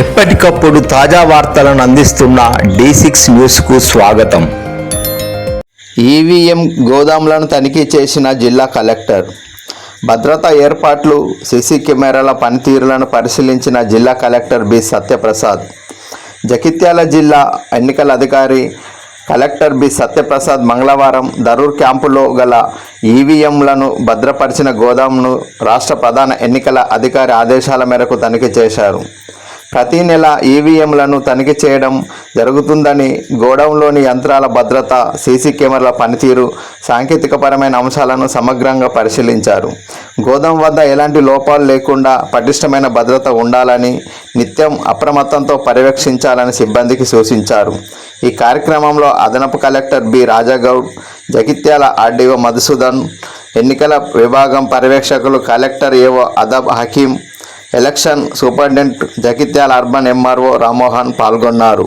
ఎప్పటికప్పుడు తాజా వార్తలను అందిస్తున్న డి సిక్స్ న్యూస్కు స్వాగతం. ఈవీఎం గోదాములను తనిఖీ చేసిన జిల్లా కలెక్టర్. భద్రతా ఏర్పాట్లు సీసీ కెమెరాల పనితీరులను పరిశీలించిన జిల్లా కలెక్టర్ బి సత్యప్రసాద్. జగిత్యాల జిల్లా ఎన్నికల అధికారి కలెక్టర్ బి సత్యప్రసాద్ మంగళవారం దరూర్ క్యాంపులో గల ఈవీఎంలను భద్రపరిచిన గోదాంను రాష్ట్ర ప్రధాన ఎన్నికల అధికారి ఆదేశాల మేరకు తనిఖీ చేశారు. ప్రతి నెల ఈవీఎంలను తనిఖీ చేయడం జరుగుతుందని గోడౌన్లోని యంత్రాల భద్రత సీసీ కెమెరాల పనితీరు సాంకేతికపరమైన అంశాలను సమగ్రంగా పరిశీలించారు. గోదాం వద్ద ఎలాంటి లోపాలు లేకుండా పటిష్టమైన భద్రత ఉండాలని నిత్యం అప్రమత్తంతో పర్యవేక్షించాలని సిబ్బందికి సూచించారు. ఈ కార్యక్రమంలో అదనపు collector B. Rajagoud Jagtial RDO Madhusudan ఎన్నికల విభాగం పర్యవేక్షకులు collector AO Adab Hakim election superintendent Jagtial urban MRO Rammohan పాల్గొన్నారు.